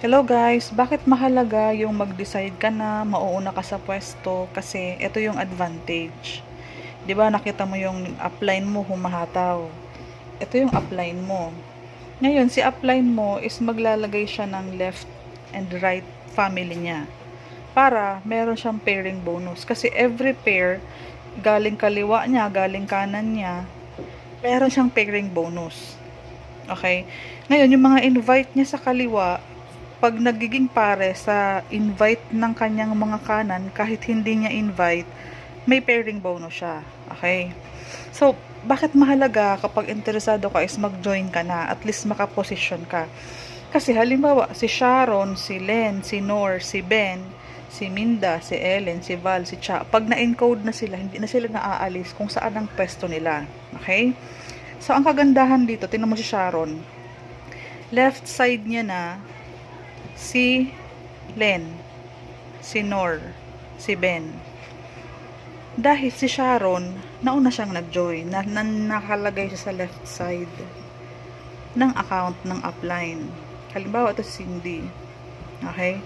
Hello guys, bakit mahalaga yung mag-decide ka na mauuna ka sa pwesto? Kasi ito yung advantage. 'Di ba nakita mo yung upline mo humahataw. Ito yung upline mo. Ngayon, si upline mo is maglalagay siya ng left and right family niya. Para meron siyang pairing bonus. Kasi every pair, galing kaliwa niya, galing kanan niya, meron siyang pairing bonus. Okay? Ngayon, yung mga invite niya sa kaliwa, pag nagiging pare sa invite ng kanyang mga kanan, kahit hindi niya invite, may pairing bonus siya. Okay? So, bakit mahalaga kapag interesado ka is mag-join ka na, at least makaposition ka. Kasi halimbawa, si Sharon, si Len, si Nor, si Ben, si Minda, si Ellen, si Val, si Cha, pag na-encode na sila, hindi na sila naaalis kung saan ang pwesto nila. Okay? So, ang kagandahan dito, tinan mo si Sharon. Left side niya na, si Len, si Nor, si Ben. Dahil si Sharon, nauna siyang nag-join, na, na nakalagay siya sa left side ng account ng upline. Halimbawa, ito si Cindy. Okay?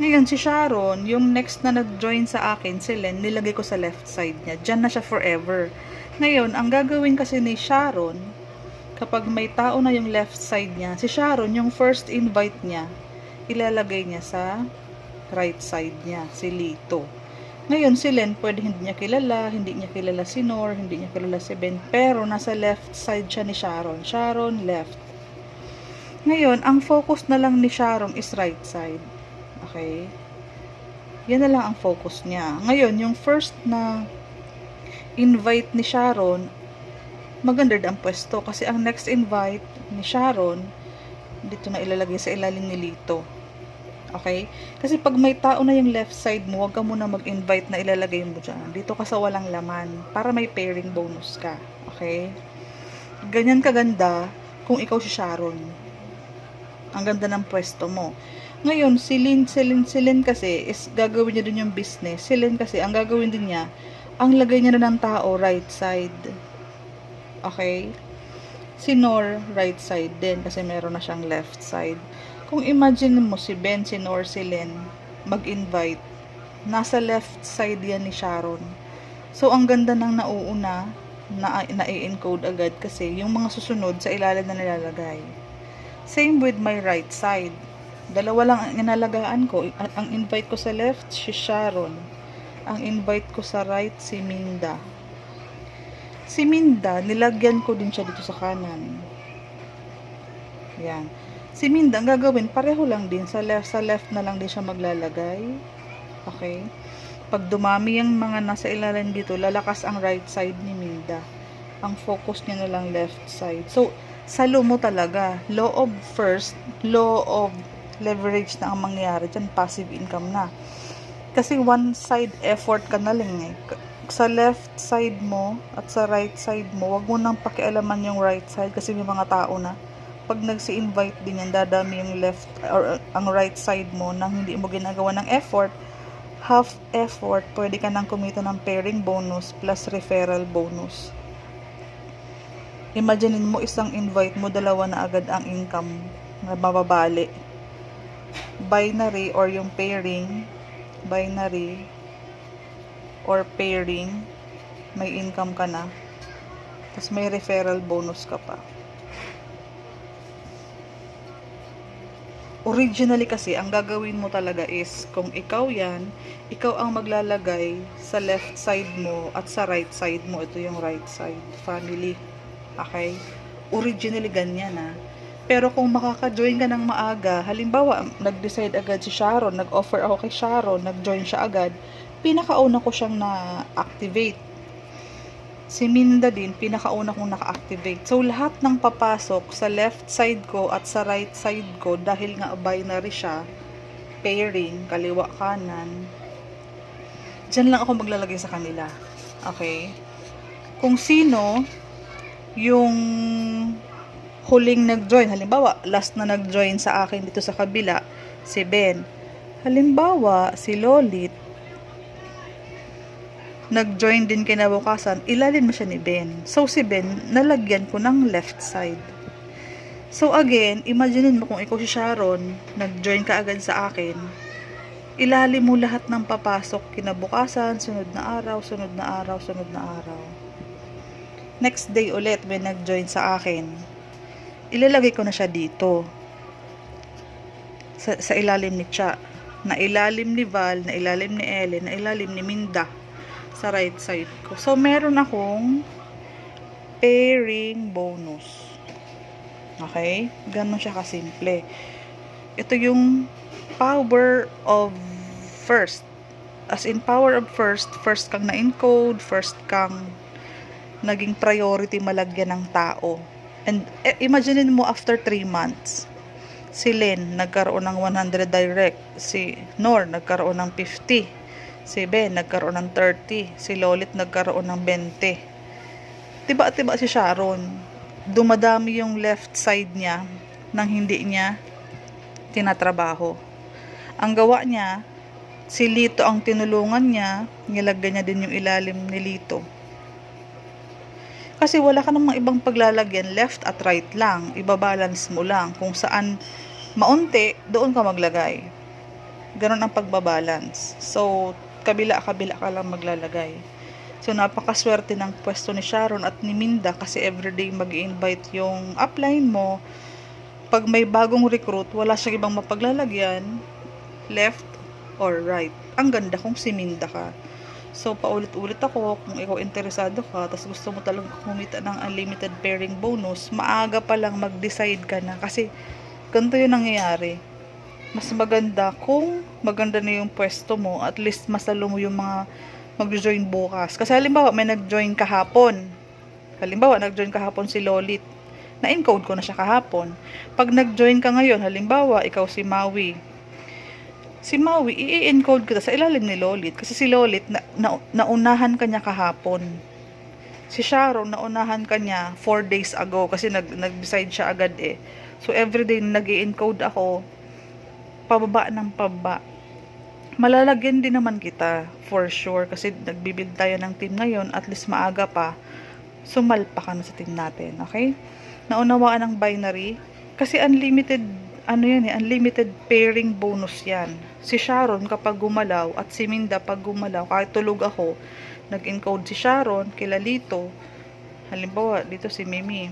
Ngayon, si Sharon, yung next na nag-join sa akin, si Len, nilagay ko sa left side niya. Diyan na siya forever. Ngayon, ang gagawin kasi ni Sharon, kapag may tao na yung left side niya, si Sharon, yung first invite niya, ilalagay niya sa right side niya, si Lito. Ngayon, si Len, pwede hindi niya kilala, hindi niya kilala si Nor, hindi niya kilala si Ben, pero nasa left side siya ni Sharon. Sharon, left. Ngayon, ang focus na lang ni Sharon is right side. Okay? Yan na lang ang focus niya. Ngayon, yung first na invite ni Sharon, maganda ang pwesto kasi ang next invite ni Sharon, dito na ilalagay sa ilalim ni Lito. Okay? Kasi pag may tao na yung left side mo, huwag ka muna mag-invite na ilalagay mo dyan. Dito ka sa walang laman para may pairing bonus ka. Okay? Ganyan kaganda kung ikaw si Sharon. Ang ganda ng pwesto mo. Ngayon, si Lynn, si Lynn, si Lynn kasi is gagawin niya din yung business. Si Lynn kasi, ang gagawin din niya, ang lagay niya na ng tao, right side. Okay? Si Nor, right side din kasi meron na siyang left side. Kung imagine mo si Ben, si Nor, si Len, mag-invite, nasa left side yan ni Sharon. So, ang ganda ng nauuna, na, na-encode agad kasi yung mga susunod sa ilalim na nilalagay. Same with my right side. Dalawa lang ang inalagaan ko. Ang invite ko sa left, si Sharon. Ang invite ko sa right, si Minda. Si Minda, nilagyan ko din siya dito sa kanan. Yan. Si Minda, ang gagawin, pareho lang din. Sa left, sa left na lang din siya maglalagay. Okay? Pag dumami yung mga nasa ilalim dito, lalakas ang right side ni Minda. Ang focus niya na lang left side. So, salo mo talaga. Law of first, law of leverage na ang mangyayari dyan. Passive income na. Kasi one side effort ka na lang eh. Sa left side mo at sa right side mo, wag mo nang pakialaman yung right side kasi may mga tao na pag nagsi-invite din yan, dadami yung left or uh, ang right side mo nang hindi mo ginagawa ng effort, half effort, pwede ka nang kumita ng pairing bonus plus referral bonus. Imagine mo isang invite mo, dalawa na agad ang income na mababali. Binary or yung pairing, binary or pairing, may income ka na. Tapos may referral bonus ka pa. Originally kasi, ang gagawin mo talaga is, kung ikaw yan, ikaw ang maglalagay sa left side mo at sa right side mo. Ito yung right side, family. Okay? Originally ganyan na. Pero kung makaka-join ka ng maaga, halimbawa, nag-decide agad si Sharon, nag-offer ako kay Sharon, nag-join siya agad, pinakauna ko siyang na-activate. Si Minda din, pinakauna kong naka-activate. So, lahat ng papasok sa left side ko at sa right side ko, dahil nga binary siya, pairing, kaliwa kanan, dyan lang ako maglalagay sa kanila. Okay? Kung sino yung huling nag-join, halimbawa, last na nag-join sa akin dito sa kabila, si Ben. Halimbawa, si Lolit, nag-join din kinabukasan, ilalin mo siya ni Ben. So, si Ben, nalagyan ko ng left side. So again, imaginein mo kung ikaw si Sharon, nag-join ka agad sa akin, ilalim mo lahat ng papasok kinabukasan, sunod na araw, sunod na araw, sunod na araw. Next day ulit, may nag-join sa akin, ilalagay ko na siya dito. Sa, sa ilalim ni Cha. Na ilalim ni Val, na ilalim ni Ellen, na ilalim ni Minda. Sa right side ko. So, meron akong pairing bonus. Okay? Ganon siya kasimple. Ito yung power of first. As in, power of first, first kang na-encode, first kang naging priority malagyan ng tao. And eh, imaginein mo after 3 months, si Len nagkaroon ng 100 direct, si Nor nagkaroon ng 50, si Ben nagkaroon ng 30, si Lolit nagkaroon ng 20. Tiba-tiba si Sharon, dumadami yung left side niya nang hindi niya tinatrabaho. Ang gawa niya, si Lito ang tinulungan niya, nilagyan niya din yung ilalim ni Lito. Kasi wala ka namang ibang paglalagyan, left at right lang. Ibabalance mo lang. Kung saan maunti, doon ka maglagay. Ganon ang pagbabalance. So, kabila-kabila ka lang maglalagay. So, napakaswerte ng pwesto ni Sharon at ni Minda kasi everyday mag invite yung upline mo. Pag may bagong recruit, wala siyang ibang mapaglalagyan, left or right. Ang ganda kung si Minda ka. So, paulit-ulit ako, kung ikaw interesado ka, tapos gusto mo talagang kumita ng unlimited pairing bonus, maaga pa lang mag-decide ka na. Kasi, ganito yung nangyayari. Mas maganda kung maganda na yung pwesto mo, at least masalo mo yung mga mag-join bukas. Kasi halimbawa, may nag-join kahapon. Halimbawa, nag-join kahapon si Lolit. Na-encode ko na siya kahapon. Pag nag-join ka ngayon, halimbawa, ikaw si Maui, si Maui, i-encode kita sa ilalim ni Lolit. Kasi si Lolit, na, na, naunahan kanya kahapon. Si Sharon, naunahan kanya 4 days ago kasi nag, nag-decide siya agad eh. So, everyday nag encode ako, pababa ng pababa. Malalagyan din naman kita, for sure. Kasi nagbibuild tayo ng team ngayon, at least maaga pa, sumalpa ka na sa team natin, okay? Naunawaan ng binary, kasi unlimited ano yan eh, unlimited pairing bonus yan. Si Sharon kapag gumalaw at si Minda pag gumalaw, kahit tulog ako, nag-encode si Sharon, kila Lito, halimbawa dito si Mimi,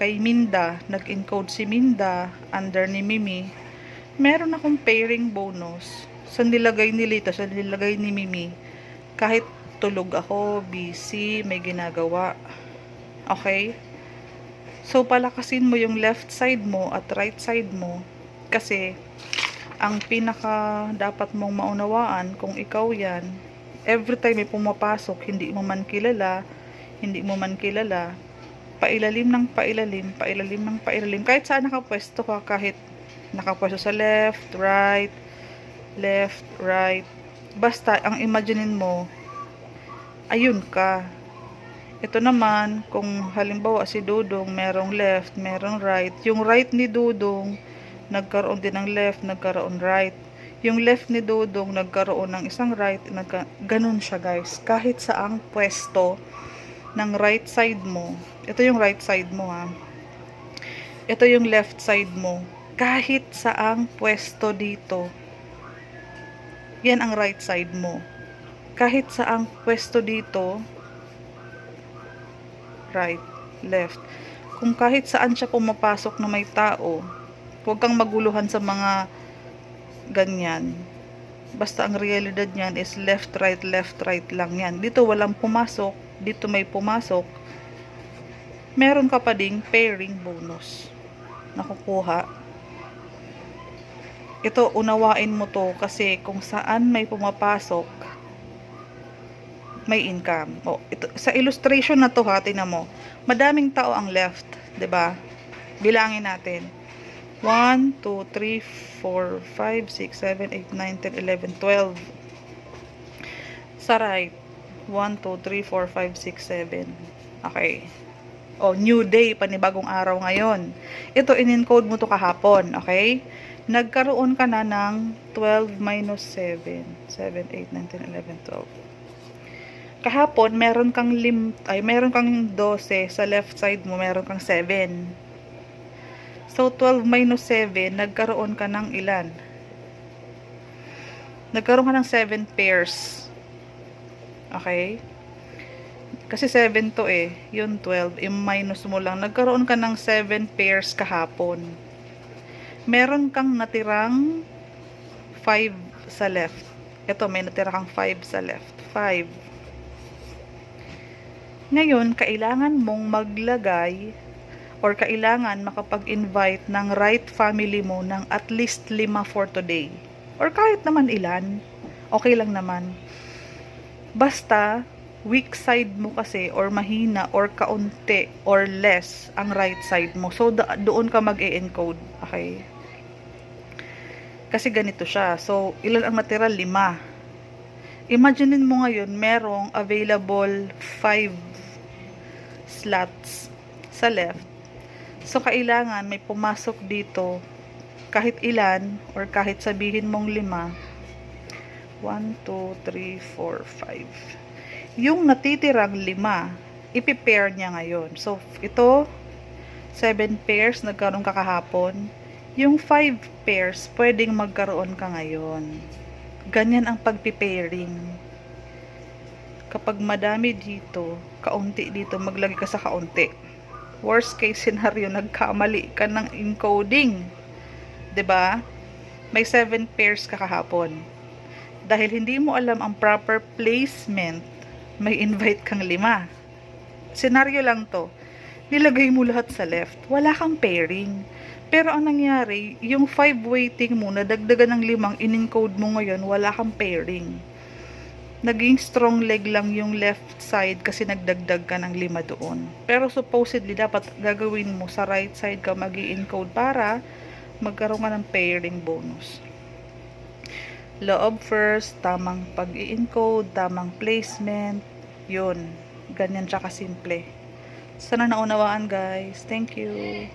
kay Minda, nag-encode si Minda, under ni Mimi, meron akong pairing bonus sa nilagay ni Lito, sa nilagay ni Mimi, kahit tulog ako, busy, may ginagawa. Okay? So, palakasin mo yung left side mo at right side mo kasi ang pinaka dapat mong maunawaan kung ikaw yan, every time may pumapasok, hindi mo man kilala, hindi mo man kilala, pailalim ng pailalim, pailalim ng pailalim, kahit saan nakapwesto ka, kahit nakapwesto sa left, right, left, right, basta ang imaginein mo, ayun ka, ito naman, kung halimbawa si Dudong merong left, merong right, yung right ni Dudong nagkaroon din ng left, nagkaroon right. Yung left ni Dudong nagkaroon ng isang right, nagka, ganun siya guys. Kahit saang pwesto ng right side mo, ito yung right side mo ha. Ito yung left side mo. Kahit saang pwesto dito, yan ang right side mo. Kahit saang pwesto dito, right, left. Kung kahit saan siya pumapasok na may tao, huwag kang maguluhan sa mga ganyan. Basta ang realidad niyan is left, right, left, right lang yan. Dito walang pumasok, dito may pumasok. Meron ka pa ding pairing bonus nakukuha. Ito, unawain mo to kasi kung saan may pumapasok, may income. O, ito, sa illustration na to ha, tinan mo. Madaming tao ang left, 'di ba? Bilangin natin. 1, 2, 3, 4, 5, 6, 7, 8, 9, 10, 11, 12. Sa right. 1, 2, 3, 4, 5, 6, 7. Okay. O, new day, panibagong araw ngayon. Ito, in-encode mo to kahapon, okay? Nagkaroon ka na ng 12 minus 7. 7, 8, 9, 10, 11, 12 kahapon meron kang lim ay meron kang 12 sa left side mo meron kang 7 so So, 12 minus 7, nagkaroon ka ng ilan? Nagkaroon ka ng 7 pairs. Okay? Kasi 7 to eh. Yun 12. I-minus mo lang. Nagkaroon ka ng 7 pairs kahapon. Meron kang natirang 5 sa left. Ito, may natira kang 5 sa left. 5. Ngayon, kailangan mong maglagay or kailangan makapag-invite ng right family mo ng at least 5 for today. Or kahit naman ilan. Okay lang naman. Basta, weak side mo kasi or mahina or kaunti or less ang right side mo. So, doon ka mag-e-encode. Okay? Kasi ganito siya. So, ilan ang natira? Lima. Imaginein mo ngayon, merong available 5 slots sa left. So, kailangan may pumasok dito kahit ilan or kahit sabihin mong lima. 1, 2, 3, 4, 5. Yung natitirang lima, ipipair niya ngayon. So, ito, 7 pairs, nagkaroon ka kahapon. Yung 5 pairs, pwedeng magkaroon ka ngayon. Ganyan ang pagpipairing. Kapag madami dito, kaunti dito, maglagay ka sa kaunti. Worst case scenario, nagkamali ka ng encoding. 'Di ba? May 7 pairs ka kahapon. Dahil hindi mo alam ang proper placement, may invite kang lima. Senaryo lang to. Nilagay mo lahat sa left. Wala kang pairing. Pero ang nangyari, yung 5 waiting mo, nadagdagan ng limang, in-encode mo ngayon, wala kang pairing. Naging strong leg lang yung left side kasi nagdagdag ka ng lima doon. Pero supposedly, dapat gagawin mo sa right side ka mag encode para magkaroon ka ng pairing bonus. Loob first, tamang pag encode tamang placement, yun. Ganyan siya kasimple. Sana naunawaan guys. Thank you.